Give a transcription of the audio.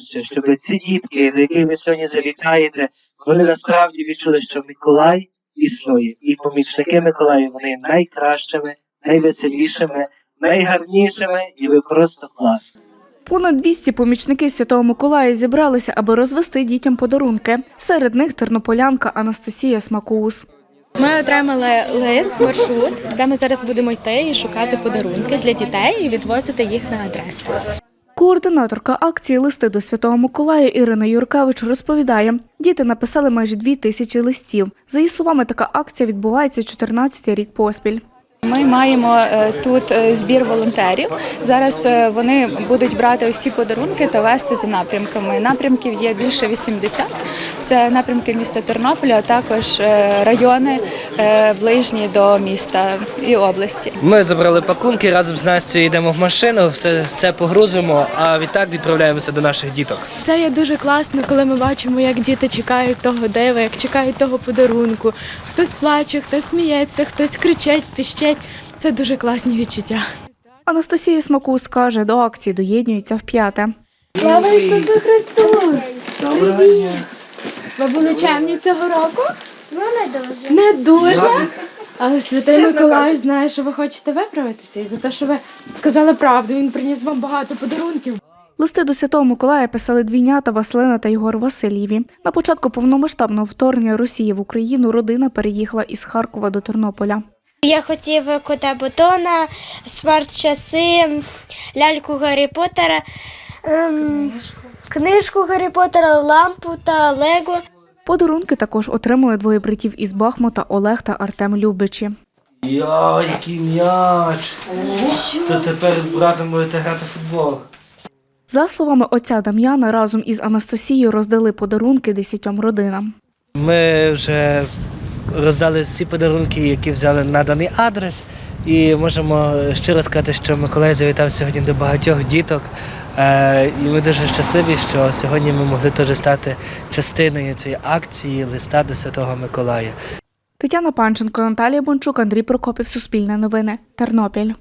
Ще, щоб ці дітки, до яких ви сьогодні завітаєте, вони насправді відчули, що Миколай існує. І помічники Миколая вони найкращими, найвеселішими, найгарнішими, і ви просто клас. Понад 200 помічників Святого Миколая зібралися, аби розвести дітям подарунки. Серед них тернополянка Анастасія Смакоус. Ми отримали лист, маршрут, де ми зараз будемо йти і шукати подарунки для дітей і відвозити їх на адреси. Координаторка акції Листи до Святого Миколая Ірина Юркевич розповідає, діти написали майже дві тисячі листів. За її словами, така акція відбувається 14-й рік поспіль. Ми маємо е, тут е, збір волонтерів. Зараз е, вони будуть брати усі подарунки та вести за напрямками. Напрямків є більше 80. Це напрямки міста Тернополя, а також райони ближні до міста і області. Ми забрали пакунки, разом з Настю йдемо в машину, все, все погрузимо, а відтак відправляємося до наших діток. Це є дуже класно, коли ми бачимо, як діти чекають того дива, як чекають того подарунку. Хтось плаче, хтось сміється, хтось кричить, піщить. Це дуже класні відчуття. Анастасія Смакоус каже, до акції доєднується вп'яте. Слава Ісусу Христу! Привіт! Ви були чемні цього року? Ну, не дуже. Не дуже. Але святий Миколай знає, що ви хочете виправитися. І за те, що ви сказали правду, він приніс вам багато подарунків. Листи до Святого Миколая писали двійнята Василина та Єгор Васильєві. На початку повномасштабного вторгнення Росії в Україну родина переїхала із Харкова до Тернополя. Я хотів кота Бутона, смарт-часи, ляльку Гаррі Поттера, ем, книжку Гаррі Поттера, лампу та Лего. Подарунки також отримали двоє братів із Бахмута Олег та Артем Любичі. Йо, який м'яч! То тепер з братом будете грати в футбол. За словами отця Дам'яна, разом із Анастасією роздали подарунки десятьом родинам. Ми вже роздали всі подарунки, які взяли на даний адрес. І можемо щиро сказати, що Миколай завітав сьогодні до багатьох діток. Е, І ми дуже щасливі, що сьогодні ми могли теж стати частиною цієї акції листа до Святого Миколая. Тетяна Панченко, Наталія Бончук, Андрій Прокопів, Суспільне новини, Тернопіль.